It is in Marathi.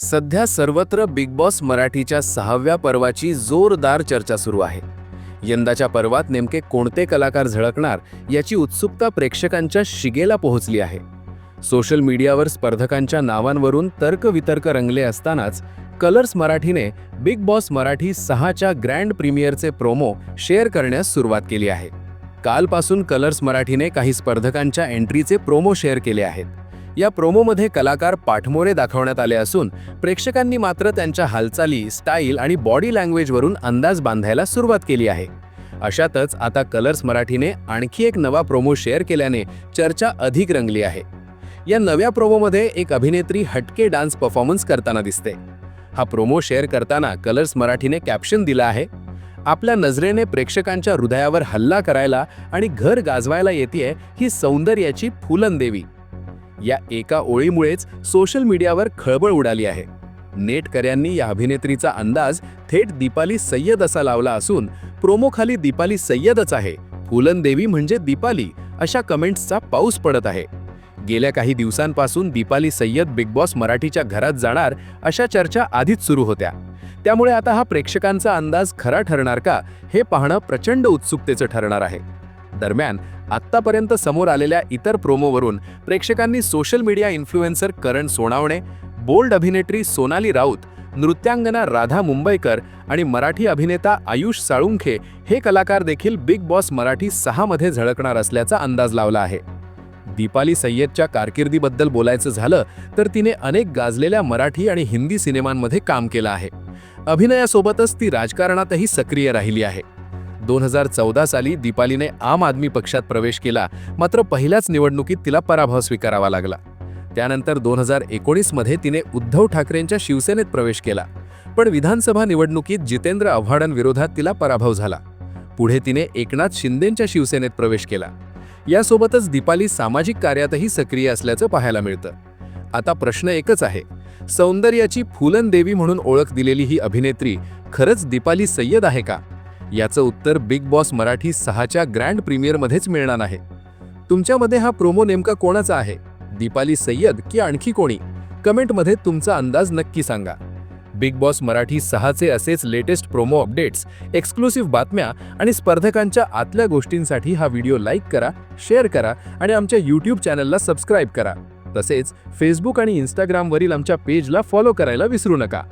सध्या सर्वत्र बिग बॉस मराठीच्या सहाव्या पर्वाची जोरदार चर्चा सुरू आहे. यंदाच्या पर्वात नेमके कोणते कलाकार झळकणार याची उत्सुकता प्रेक्षकांच्या शिगेला पोहोचली आहे. सोशल मीडियावर स्पर्धकांच्या नावांवरून तर्कवितर्क रंगले असतानाच कलर्स मराठीने बिग बॉस मराठी सहाच्या ग्रँड प्रीमियरचे प्रोमो शेअर करण्यास सुरुवात केली आहे. कालपासून कलर्स मराठीने काही स्पर्धकांच्या एंट्रीचे प्रोमो शेअर केले आहेत. या प्रोमोमध्ये कलाकार पाठमोरे दाखवण्यात आले असून प्रेक्षकांनी मात्र त्यांच्या हालचाली स्टाईल आणि बॉडी लँग्वेजवरून अंदाज बांधायला सुरुवात केली आहे. अशातच आता कलर्स मराठीने आणखी एक नवा प्रोमो शेअर केल्याने चर्चा अधिक रंगली आहे. या नव्या प्रोमोमध्ये एक अभिनेत्री हटके डान्स परफॉर्मन्स करताना दिसते. हा प्रोमो शेअर करताना कलर्स मराठीने कॅप्शन दिला आहे. आपल्या नजरेने प्रेक्षकांच्या हृदयावर हल्ला करायला आणि घर गाजवायला येते ही सौंदर्याची फुलंदेवी. या एका ओळीमुळेच सोशल मीडियावर खळबळ उडाली आहे. नेटकऱ्यांनी या अभिनेत्रीचा अंदाज थेट दीपाली सय्यद असा लावला असून प्रोमोखाली दीपाली सय्यदच आहे. फुलंदेवी म्हणजे दीपाली अशा कमेंट्सचा पाऊस पडत आहे. गेल्या काही दिवसांपासून दीपाली सय्यद बिग बॉस मराठीच्या घरात जाणार अशा चर्चा आधीच सुरू होत्या. त्यामुळे आता हा प्रेक्षकांचा अंदाज खरा ठरणार का हे पाहणं प्रचंड उत्सुकतेचं ठरणार आहे. दरम्यान आत्तापर्यंत समोर आलेल्या इतर प्रोमोवरून प्रेक्षकांनी social media influencer Karan Sonawane bold अभिनेत्री सोनाली राऊत नृत्यांगना राधा मुंबईकर आणि मराठी अभिनेता आयुष साळुंखे हे कलाकार देखील बिग बॉस मराठी सहामध्ये झळकणार असल्याचा अंदाज लावला आहे. दीपाली सय्यदच्या कारकिर्दीबद्दल बोलायचं झालं तर तिने अनेक गाजलेल्या मराठी आणि हिंदी सिनेमांमध्ये काम केलं आहे. अभिनयासोबतच ती राजकारणातही सक्रिय राहिली आहे. दोन हजार चौदा साली दीपालीने आम आदमी पक्षात प्रवेश केला. मात्र पहिल्याच निवडणुकीत तिला पराभव स्वीकारावा लागला. त्यानंतर दोन हजार एकोणीसमध्ये तिने उद्धव ठाकरेंच्या शिवसेनेत प्रवेश केला. पण विधानसभा निवडणुकीत जितेंद्र आव्हाडांविरोधात तिला पराभव झाला. पुढे तिने एकनाथ शिंदेंच्या शिवसेनेत प्रवेश केला. यासोबतच दीपाली सामाजिक कार्यातही सक्रिय असल्याचं पाहायला मिळतं. आता प्रश्न एकच आहे. सौंदर्याची फुलनदेवी म्हणून ओळख दिलेली ही अभिनेत्री खरंच दीपाली सय्यद आहे का? याचं उत्तर बिग बॉस मराठी सहाच्या ग्रँड प्रीमियरमध्येच मिळणार आहे. तुमच्यामध्ये हा प्रोमो नेमका कोणाचा आहे? दीपाली सय्यद की आणखी कोणी? कमेंटमध्ये तुमचा अंदाज नक्की सांगा. बिग बॉस मराठी सहाचे असेच लेटेस्ट प्रोमो अपडेट्स एक्सक्लुसिव्ह बातम्या आणि स्पर्धकांच्या आतल्या गोष्टींसाठी हा व्हिडिओ लाईक करा शेअर करा आणि आमच्या यूट्यूब चॅनलला सबस्क्राईब करा. तसेच फेसबुक आणि इंस्टाग्रामवरील आमच्या पेजला फॉलो करायला विसरू नका.